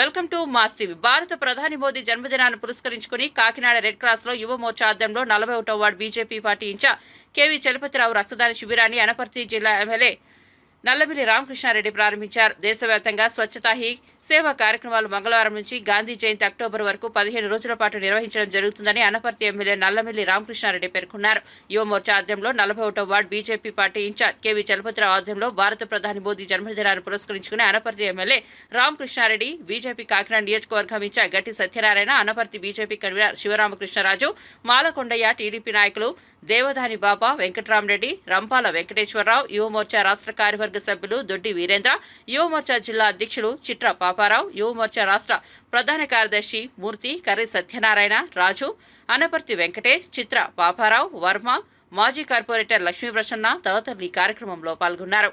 Welcome to mass TV. భారత ప్రధాని మోదీ జన్మదినాన్ని పురస్కరించుకుని కాకినాడ రెడ్ క్రాస్లో యువ మోర్చా ఆధ్వర్యంలో నలభై ఒకటో ward BJP party in-charge KV Chalapathi Rao రక్తదాన శిబిరాన్ని అనపర్తి జిల్లా ఎమ్మెల్యే నల్లమిల్లి రామకృష్ణారెడ్డి ప్రారంభించారు. దేశవ్యాప్తంగా స్వచ్ఛతా హీ సేవా కార్యక్రమాలు మంగళవారం నుంచి గాంధీ జయంతి అక్టోబర్ వరకు పదిహేను రోజుల పాటు నిర్వహించడం జరుగుతుందని అనపర్తి ఎమ్మెల్యే నల్లమిల్లి రామకృష్ణారెడ్డి పేర్కొన్నారు. యువమోర్చా ఆధ్వర్యంలో నలభై ఒకటో ward BJP party in-charge KV Chalapathi Rao ఆధ్వర్యంలో భారత ప్రధాని మోదీ జన్మదినాన్ని పురస్కరించుకుని అనపర్తి ఎమ్మెల్యే రామకృష్ణారెడ్డి బీజేపీ కాకినాడ నియోజకవర్గం in-charge Gatti Satyanarayana Anaparthi BJP convener Sivaramakrishna Raju Malakondaiah TDP నాయకులు దేవదాని బాబా వెంకటరామరెడ్డి రంపాల వెంకటేశ్వరరావు యువమోర్చా రాష్ట్ర కార్యవర్గ సభ్యులు దొడ్డి వీరేంద్ర యువమోర్చా జిల్లా అధ్యక్షులు చిట్రా పాపారావు యువమోర్చా రాష్ట్ర ప్రధాన కార్యదర్శి మూర్తి కర్రి సత్యనారాయణ రాజు అనపర్తి వెంకటేష్ చిత్ర పాపారావు వర్మ మాజీ కార్పొరేటర్ లక్ష్మీ ప్రసన్న తదితరులు ఈ కార్యక్రమంలో పాల్గొన్నారు.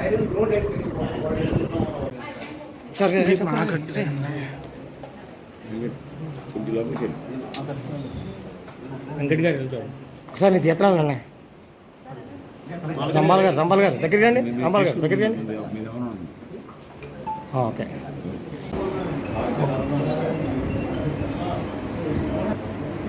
ఐరన్ రోడ్ సార్ వెంకట్ గారు ఒకసారి నేను తీస్తున్నాను వెళ్ళండి రంబాల్ గారు రంబాల్ గారు దగ్గరికి రండి రంబాల్ గారు దగ్గరికి రండి. ఓకే.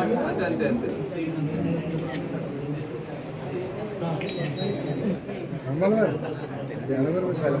అంతే అంతే అంతే మంగళవారం సెలవు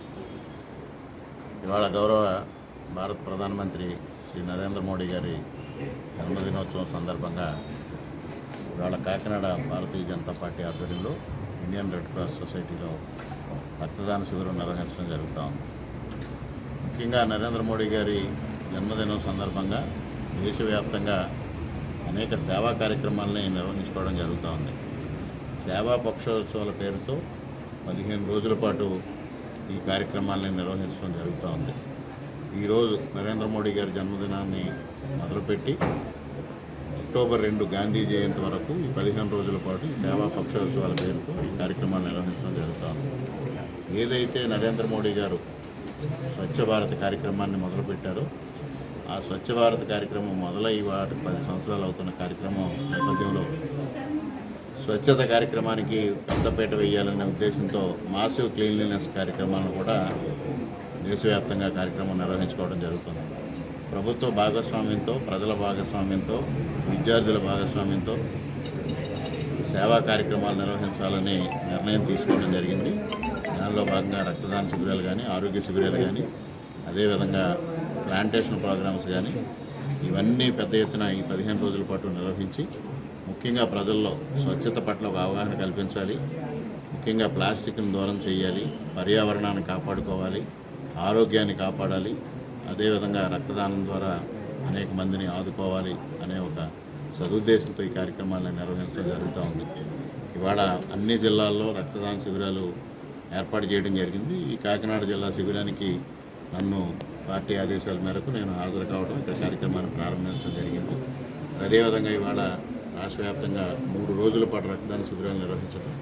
ఇవాళ గౌరవ భారత ప్రధానమంత్రి శ్రీ నరేంద్ర మోడీ గారి జన్మదినోత్సవం సందర్భంగా ఇవాళ కాకినాడ భారతీయ జనతా పార్టీ ఆధ్వర్యంలో ఇండియన్ రెడ్ క్రాస్ సొసైటీలో రక్తదాన శిబిరం నిర్వహించడం జరుగుతూ ఉంది. ముఖ్యంగా నరేంద్ర మోడీ గారి జన్మదినం సందర్భంగా దేశవ్యాప్తంగా అనేక సేవా కార్యక్రమాలని నిర్వహించుకోవడం జరుగుతూ ఉంది. సేవా పక్షోత్సవాల పేరుతో పదిహేను రోజుల పాటు ఈ కార్యక్రమాలని నిర్వహించడం జరుగుతూ ఉంది. ఈరోజు నరేంద్ర మోడీ గారి జన్మదినాన్ని మొదలుపెట్టి అక్టోబర్ రెండు గాంధీ జయంతి వరకు ఈ పదిహేను రోజుల పాటు ఈ సేవా పక్షోత్సవాల పేరుతో ఈ కార్యక్రమాలు నిర్వహించడం జరుగుతూ ఉంది. ఏదైతే నరేంద్ర మోడీ గారు స్వచ్ఛ భారత్ కార్యక్రమాన్ని మొదలుపెట్టారో ఆ స్వచ్ఛ భారత్ కార్యక్రమం మొదలై వాటికి పది సంవత్సరాలు అవుతున్న కార్యక్రమం నేపథ్యంలో స్వచ్ఛత కార్యక్రమానికి పెద్దపేట వేయాలనే ఉద్దేశంతో మాసివ్ క్లీన్లీనెస్ కార్యక్రమాలను కూడా దేశవ్యాప్తంగా కార్యక్రమం నిర్వహించుకోవడం జరుగుతుంది. ప్రభుత్వ భాగస్వామ్యంతో ప్రజల భాగస్వామ్యంతో విద్యార్థుల భాగస్వామ్యంతో సేవా కార్యక్రమాలు నిర్వహించాలని నిర్ణయం తీసుకోవడం జరిగింది. దానిలో భాగంగా రక్తదాన శిబిరాలు కానీ ఆరోగ్య శిబిరాలు కానీ అదేవిధంగా ప్లాంటేషన్ ప్రోగ్రామ్స్ కానీ ఇవన్నీ పెద్ద ఎత్తున ఈ పదిహేను రోజుల పాటు నిర్వహించి ముఖ్యంగా ప్రజల్లో స్వచ్ఛత పట్ల ఒక అవగాహన కల్పించాలి. ముఖ్యంగా ప్లాస్టిక్ను దూరం చేయాలి. పర్యావరణాన్ని కాపాడుకోవాలి. ఆరోగ్యాన్ని కాపాడాలి. అదేవిధంగా రక్తదానం ద్వారా అనేక మందిని ఆదుకోవాలి అనే ఒక సదుద్దేశంతో ఈ కార్యక్రమాలను నిర్వహించడం జరుగుతూ ఉంది. ఇవాళ అన్ని జిల్లాల్లో రక్తదాన శిబిరాలు ఏర్పాటు చేయడం జరిగింది. ఈ కాకినాడ జిల్లా శిబిరానికి నన్ను పార్టీ ఆదేశాల మేరకు నేను హాజరు కావడం ఇక్కడ కార్యక్రమాన్ని ప్రారంభించడం జరిగింది. అదేవిధంగా ఇవాళ రాష్ట్ర వ్యాప్తంగా మూడు రోజుల పాటు రక్తదాన శిబిరాలు నిర్వహించడం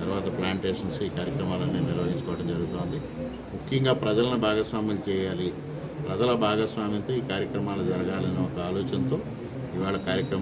తర్వాత ప్లాంటేషన్స్ ఈ కార్యక్రమాలన్నీ నిర్వహించుకోవడం జరుగుతుంది. ముఖ్యంగా ప్రజలను భాగస్వామ్యం చేయాలి. ప్రజల భాగస్వామ్యంతో ఈ కార్యక్రమాలు జరగాలనే ఒక ఆలోచనతో ఇవాళ కార్యక్రమం